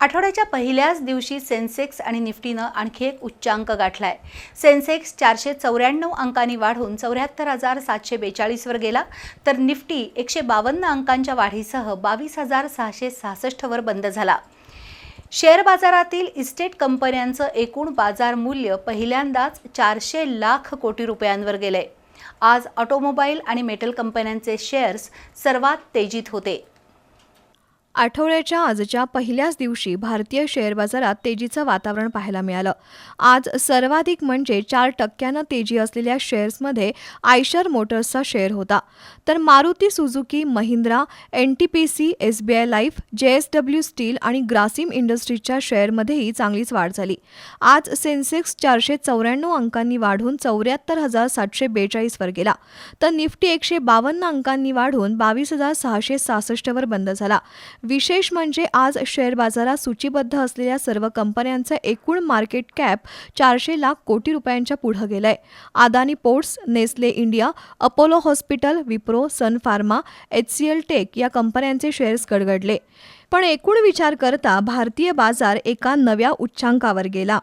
आठवड्याच्या पहिल्याच दिवशी सेन्सेक्स आणि निफ्टीनं आणखी एक उच्चांक गाठलाय. सेन्सेक्स चारशे चौऱ्याण्णव अंकांनी वाढून चौऱ्याहत्तर हजार सातशे बेचाळीसवर गेला तर निफ्टी एकशे बावन्न अंकांच्या वाढीसह बावीस हजार सहाशे सहासष्टवर बंद झाला. शेअर बाजारातील इस्टेट कंपन्यांचं एकूण बाजार मूल्य पहिल्यांदाच चारशे लाख कोटी रुपयांवर गेलंय. आज ऑटोमोबाईल आणि मेटल कंपन्यांचे शेअर्स सर्वात तेजीत होते. आठवड्याच्या आजच्या पहिल्याच दिवशी भारतीय शेअर बाजारात तेजीचं वातावरण पाहायला मिळालं. आज सर्वाधिक म्हणजे चार टक्क्यानं तेजी असलेल्या शेअर्समध्ये आयशर मोटर्सचा शेअर होता. तर Maruti Suzuki Mahindra N T P C S B I life J S W steel आणि ग्रासिम इंडस्ट्रीजच्या शेअरमध्येही चांगलीच वाढ झाली. आज सेन्सेक्स चारशे चौऱ्याण्णव अंकांनी वाढून चौऱ्याहत्तर हजार सातशे बेचाळीसवर गेला. तर निफ्टी एकशे बावन्न अंकांनी वाढून बावीस हजार सहाशे सहासष्टवर बंद झाला. विशेष म्हणजे आज शेअर बाजारात सूचीबद्ध असलेल्या सर्व कंपन्यांचं एकूण मार्केट कॅप चारशे लाख कोटी रुपयांच्या पुढं गेलंय. Adani ports Nestle India Apollo hospital Wipro sun pharma H C L tech या कंपन्यांचे शेअर्स गडगडले. पण एकूण विचार करता भारतीय बाजार एका नव्या उच्चांकावर गेला.